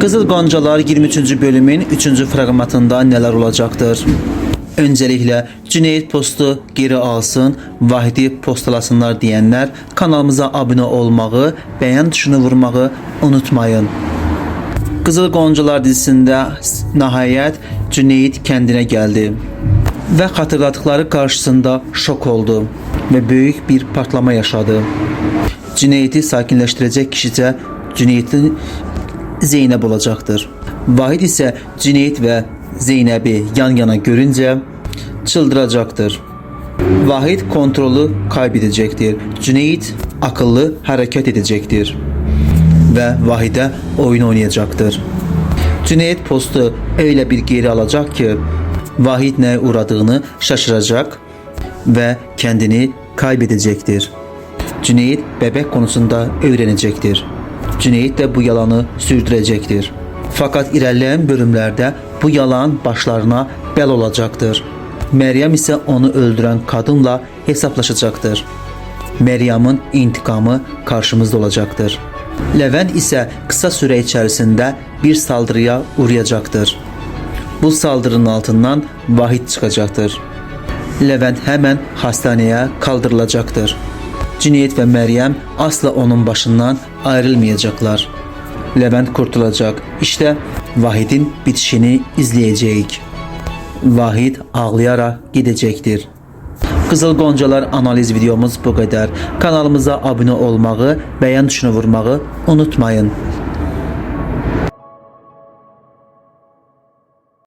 Qızıl Qoncalar 23-cü bölümün 3-cü fraqmentində nələr olacaqdır? Önceliklə Cüneyt postu geri alsın, Vahidi postalasınlar deyənlər kanalımıza abunə olmağı, bəyən tuşunu vurmağı unutmayın. Qızıl Qoncalar dizisində nəhayət Cüneyt kəndinə gəldi və xatırladıkları qarşısında şok oldu və böyük bir patlama yaşadı. Cüneyt'i sakinləşdirəcək kişicə Cüneyt'in Zeynəb olacaqdır. Vahid isə Cüneyt və Zeynəbi yan-yana görüncə çıldıracaqdır. Vahid kontrolü kaybedecektir. Cüneyt akıllı hareket edecektir ve Vahide oyun oynayacaktır. Cüneyt postu öyle bir geri alacak ki Vahid neye uğradığını şaşıracak ve kendini kaybedecektir. Cüneyt bebek konusunda öğrenecektir. Cüneyt de bu yalanı sürdürecektir. Fakat ilerleyen bölümlerde bu yalan başlarına bel olacaktır. Meryem ise onu öldüren kadınla hesaplaşacaktır. Meryem'in intikamı karşımızda olacaktır. Levent ise kısa süre içerisinde bir saldırıya uğrayacaktır. Bu saldırının altından Vahit çıkacaktır. Levent hemen hastaneye kaldırılacaktır. Cüneyt ve Meryem asla onun başından ayrılmayacaklar. Levent kurtulacak. İşte Vahid'in bitişini izleyeceğiz. Vahid ağlayarak gidecektir. Qızıl Qoncalar analiz videomuz bu qədər. Kanalımıza abunə olmağı, bəyən tuşuna vurmağı unutmayın.